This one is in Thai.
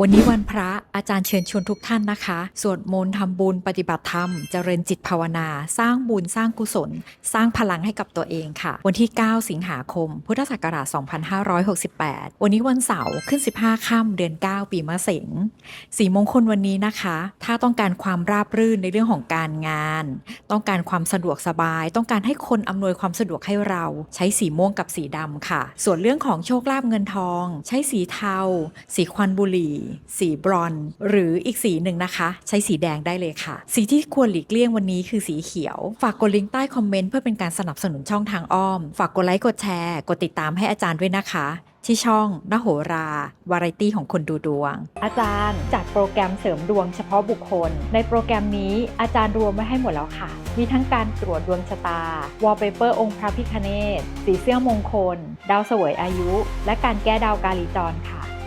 วันนี้วันพระอาจารย์เชิญชวนทุกท่านนะคะ สวดมนต์ทำบุญปฏิบัติธรรม เจริญจิตภาวนา สร้างบุญสร้างกุศล สร้างพลังให้กับตัวเองค่ะ วันที่ 9 สิงหาคม พุทธศักราช 2568 วันนี้วันเสาร์ขึ้น 15 ค่ำเดือน 9 ปีมะเสงสีมงคลวันนี้นะคะ ถ้าต้องการความราบรื่นในเรื่องของการงาน ต้องการความสะดวกสบาย ต้องการให้คนอำนวยความสะดวกให้เราใช้สีม่วงกับสีดำค่ะ ส่วนเรื่องของโชคลาภเงินทอง ใช้สีเทา สีควันบุหรี่สีบรอน หรืออีกสีหนึ่งนะคะ ใช้สีแดงได้เลยค่ะ สีที่ควรหลีกเลี่ยงวันนี้คือสีเขียว ฝากกดลิงก์ใต้คอมเมนต์เพื่อเป็นการสนับสนุนช่องทางอ้อม ฝากกดไลค์กดแชร์กดติดตามให้อาจารย์ด้วยนะคะ ที่ช่องนโหรา วาไรตี้ของคนดูดวง อาจารย์จัดโปรแกรมเสริมดวงเฉพาะบุคคล ในโปรแกรมนี้อาจารย์รวมไว้ให้หมดแล้วค่ะ มีทั้งการตรวจดวงชะตาวอลเปเปอร์องค์พระพิคเนตสีเสื้อมงคล ดาวเสวยอายุ และการแก้ดาวกาลีจรค่ะ